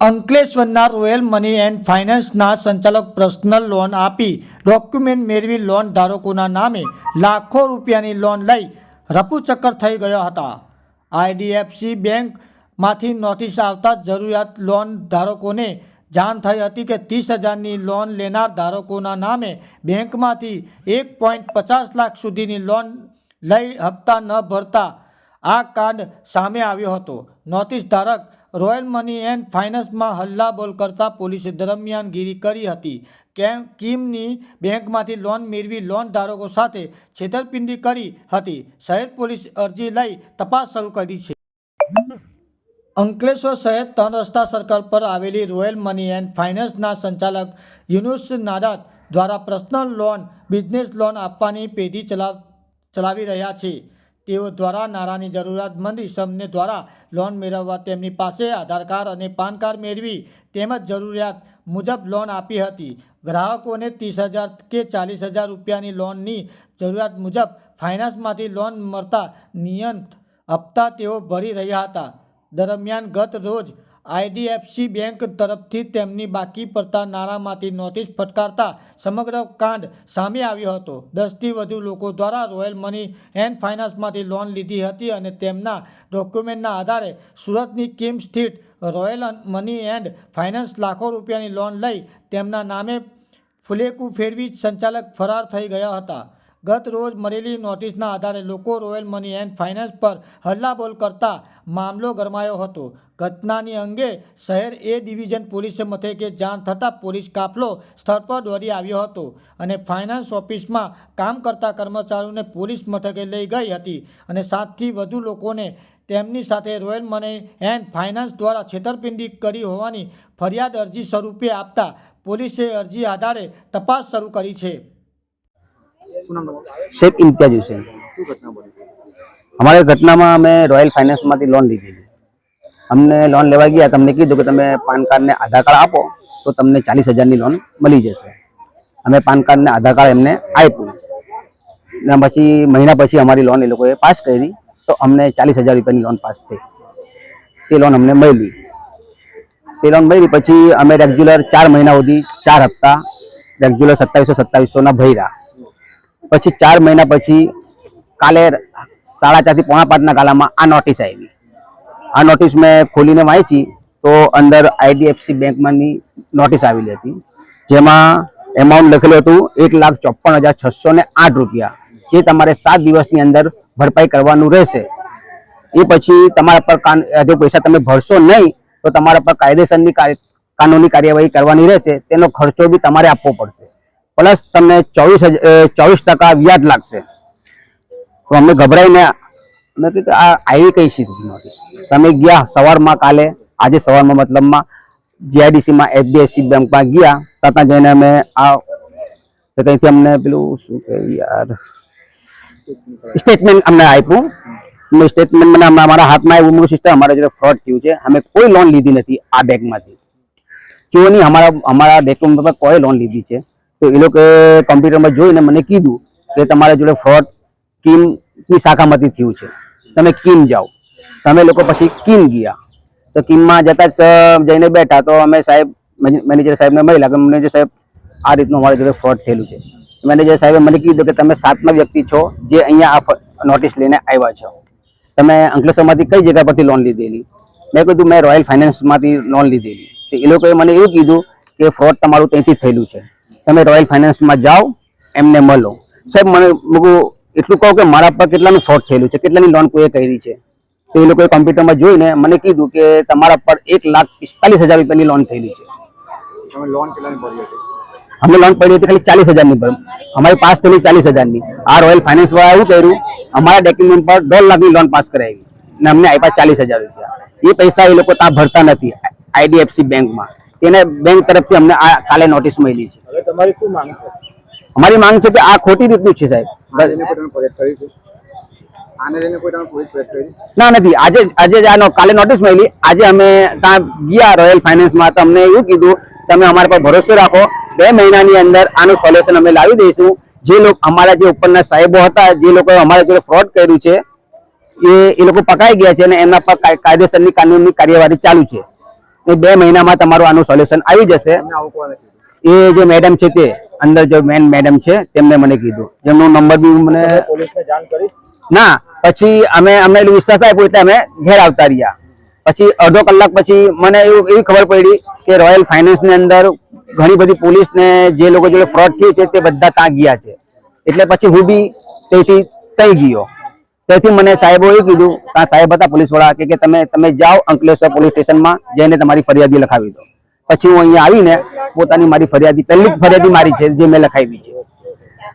અંકલેશ્વરના royal money and ફાઇનાન્સના સંચાલક પર્સનલ લોન આપી ડોક્યુમેન્ટ મેળવી લોન ધારકોના નામે લાખો રૂપિયાની લોન લઈ રફુચક્કર થઈ ગયા હતા. આઈડીએફસી બેંકમાંથી નોટિસ આવતા જરૂરિયાત લોન ધારકોને જાણ થઈ હતી કે ત્રીસ હજારની લોન લેનાર ધારકોના નામે બેંકમાંથી એક પોઈન્ટ પચાસ લાખ સુધીની લોન લઈ હપ્તા ન ભરતા આ કાંડ સામે આવ્યો હતો. નોટિસ ધારક રોયલ મની એન્ડ ફાઇનાન્સમાં હલ્લાબોલ કરતા પોલીસે દરમિયાનગીરી કરી હતી. કેમ કિમની બેંકમાંથી લોન મેળવી લોન ધારકો સાથે છેતરપિંડી કરી હતી. શહેર પોલીસ અરજી લઈ તપાસ શરૂ કરી છે. અંકલેશ્વર શહેર ત્રણ રસ્તા સર્કલ પર આવેલી રોયલ મની એન્ડ ફાઇનાન્સના સંચાલક યુનુસ નાદાત દ્વારા પર્સનલ લોન, બિઝનેસ લોન આપવાની પેઢી ચલાવ, ચલાવી રહ્યા છે. તેઓ દ્વારા નાણાંની જરૂરિયાતમંદ ઇસમને દ્વારા લોન મેળવવા તેમની પાસે આધાર કાર્ડ અને પાન કાર્ડ મેળવી તેમજ જરૂરિયાત મુજબ લોન આપી હતી. ગ્રાહકોને ત્રીસ હજાર કે ચાલીસ હજાર રૂપિયાની લોનની જરૂરિયાત મુજબ ફાઇનાન્સમાંથી લોન મળતા નિયત હપ્તા તેઓ ભરી રહ્યા હતા. દરમિયાન ગત રોજ આઈડીએફસી બેંક તરફથી તેમની બાકી પડતા નાણાંમાંથી નોટિસ ફટકારતા સમગ્ર કાંડ સામે આવ્યો હતો. દસથી વધુ લોકો દ્વારા રોયલ મની એન્ડ ફાઇનાન્સમાંથી લોન લીધી હતી અને તેમના ડોક્યુમેન્ટના આધારે સુરતની કિમ સ્થિત રોયલ મની એન્ડ ફાઇનાન્સ લાખો રૂપિયાની લોન લઈ તેમના નામે ફુલેકું ફેરવી સંચાલક ફરાર થઈ ગયા હતા. ગત રોજ મળેલી નોટિસના આધારે લોકો રોયલ મની એન્ડ ફાઇનાન્સ પર હલ્લાબોલ કરતા મામલો ગરમાયો હતો. ઘટનાની અંગે શહેર એ ડિવિઝન પોલીસ મથકે જાણ થતાં પોલીસ કાફલો સ્થળ પર દોડી આવ્યો હતો અને ફાઇનાન્સ ઓફિસમાં કામ કરતા કર્મચારીઓને પોલીસ મથકે લઈ ગઈ હતી અને સાતથી વધુ લોકોને તેમની સાથે રોયલ મની એન્ડ ફાઇનાન્સ દ્વારા છેતરપિંડી કરી હોવાની ફરિયાદ અરજી સ્વરૂપે આપતા પોલીસે અરજી આધારે તપાસ શરૂ કરી છે. શેખ ઇમ્તિયાજ હુસેન. અમારી ઘટનામાં અમે રોયલ ફાઇનાન્સમાંથી લોન લીધેલી અમને લોન લેવા ગયા તમને કીધું કે તમે પાન કાર્ડને આધાર કાર્ડ આપો તો તમને ચાલીસ હજારની લોન મળી જશે. અમે પાન કાર્ડને આધાર કાર્ડ એમને આપ્યું. ને પછી મહિના પછી અમારી લોન એ લોકોએ પાસ કરી તો અમને ચાલીસ હજાર રૂપિયાની લોન પાસ થઈ. તે લોન અમને મળી. તે લોન મળી પછી અમે રેગ્યુલર ચાર મહિના સુધી ચાર હપ્તા રેગ્યુલર સત્તાવીસો સત્તાવીસોના ભર્યા. પછી ચાર મહિના પછી કાલે સાડા ચારથી પોણા પાંચના ગાલામાં આ નોટિસ આવી. આ નોટિસ મેં ખોલીને વાંચી તો અંદર આઈડીએફસી બેંકમાંની નોટિસ આવેલી હતી. જેમાં એમાઉન્ટ લખેલું હતું એક લાખ ચોપન હજાર છસો ને આઠ રૂપિયા. જે તમારે સાત દિવસની અંદર ભરપાઈ કરવાનું રહેશે. એ પછી તમારા પર જો પૈસા તમે ભરશો નહીં, તો તમારા પર કાયદેસરની કાનૂની કાર્યવાહી કરવાની રહેશે. તેનો ખર્ચો બી તમારે આપવો પડશે. પ્લસ તમને ચોવીસ ચોવીસ ટકા વ્યાજ લાગશે. તો અમે ગભરાઈને અમે કીધું, આ, આવી કઈ છે નોટિસ તમે ગયા સવારમાં કાલે, આજે સવારમાં મતલબમાં જીઆઈડીસીમાં એચડીએફસી બેંકમાં ગયા ત્યાં જઈને અમે આ ત્યાંથી અમને પેલું શું કે યાર સ્ટેટમેન્ટ અમને આપ્યું. મેં સ્ટેટમેન્ટ મને અમારા હાથમાં આવ્યું. મેં સિસ્ટર, અમારા જોડે ફ્રોડ થયું છે. અમે કોઈ લોન લીધી નથી આ બેંકમાંથી. જો નહીં, અમારા અમારા ડોક્યુમેન્ટ પર કોઈ લોન લીધી છે. તો એ લોકોએ કમ્પ્યુટરમાં જોઈને મને કીધું કે તમારા જોડે ફ્રોડ કિમની શાખામાંથી થયું છે. તમે કિમ જાઓ. તમે લોકો પછી કિમ ગયા. તો કિમમાં જતા જઈને બેઠા. તો અમે સાહેબ મેનેજર સાહેબને મળ્યા કે મેનેજર સાહેબ, આ રીતનું અમારા જોડે ફ્રોડ થયેલું છે. મેનેજર સાહેબે મને કીધું કે તમે સાતમા વ્યક્તિ છો જે અહીંયા આ નોટિસ લઈને આવ્યા છો. તમે અંકલેશ્વરમાંથી કઈ જગ્યા પરથી લોન લીધેલી? મેં કીધું, મેં રોયલ ફાઇનાન્સમાંથી લોન લીધેલી. તો એ લોકોએ મને એવું કીધું કે ફ્રોડ તમારું ત્યાંથી થયેલું છે. તમે રોયલ ફાઇનાન્સમાં જાઓ એમને મળો. સાહેબ મને મૂકું એટલું કહું કે મારા પર કેટલાનું ફ્રોડ થયેલું છે કેટલાની લોન કોઈએ કરી છે? તો એ લોકોએ કોમ્પ્યુટરમાં જોઈને મને કીધું કે તમારા પર એક લાખ પિસ્તાલીસ હજાર રૂપિયાની લોન થયેલી છે. લોન અમે લોન પડી હતી ખાલી ચાલીસ હજારની પર. અમારી પાસ થયેલી ચાલીસ હજારની. આ રોયલ ફાઇનાન્સ વાળા એવું કર્યું? અમારા ડોક્યુમેન્ટ પર દોઢ લાખની લોન પાસ કરાવી. અને અમને આપ્યા ચાલીસ હજાર રૂપિયા. એ પૈસા એ લોકો ત્યાં ભરતા નથી આઈડીએફસી બેંકમાં તેને બેંક તરફથી અમને આ કાલે નોટિસ મળી છે. તમારી શું માંગ છે? અમારી માંગ છે કે આ ખોટી રીતનું છે સાહેબ. ના નથી. આજે આજે જ આનો કાલે નોટિસ મળી. આજે અમે ત્યાં ગયા રોયલ ફાઇનાન્સમાં તો અમને એવું કીધું તમે અમારા પર ભરોસો રાખો. બે મહિનાની અંદર આનું સોલ્યુશન અમે લાવી દઈશું. જે લોકો અમારા જે ઉપરના સાહેબો હતા જે લોકોએ અમારા જોડે ફ્રોડ કર્યું છે એ એ લોકો પકડાઈ ગયા છે અને એમના પર કાય- કાયદેસરની કાનૂનની કાર્યવાહી ચાલુ છે. એ બે મહિનામાં તમારું આનું સોલ્યુશન આવી જશે. એ જે મેડમ છે તે અંદર જે મેન મેડમ છે તેમને મને કીધું. જેમનો નંબર બી મને પોલીસને જાણ કરી? ના પછી અમે અમને ઉત્સાહ સાહેબ એટલે અમે ઘેર આવતા રહ્યા. પછી અડધો કલાક પછી મને એવું એવી ખબર પડી કે રોયલ ફાઇનાન્સની અંદર ઘણી બધી પોલીસ ને જે લોકો જોડે ફ્રોડ થયું છે તે બધા ત્યાં ગયા છે. એટલે પછી હું બી તેથી થઈ ગયો. તેથી મને સાહેબો એ કીધું ત્યાં સાહેબ હતા પોલીસવાળા કે કે તમે તમે જાઓ અંકલેશ્વર પોલીસ સ્ટેશનમાં જઈને તમારી ફરિયાદી લખાવી દો. પછી હું અહીંયા આવીને પોતાની મારી ફરિયાદી, પહેલી ફરિયાદી મારી છે જે મેં લખાવી છે.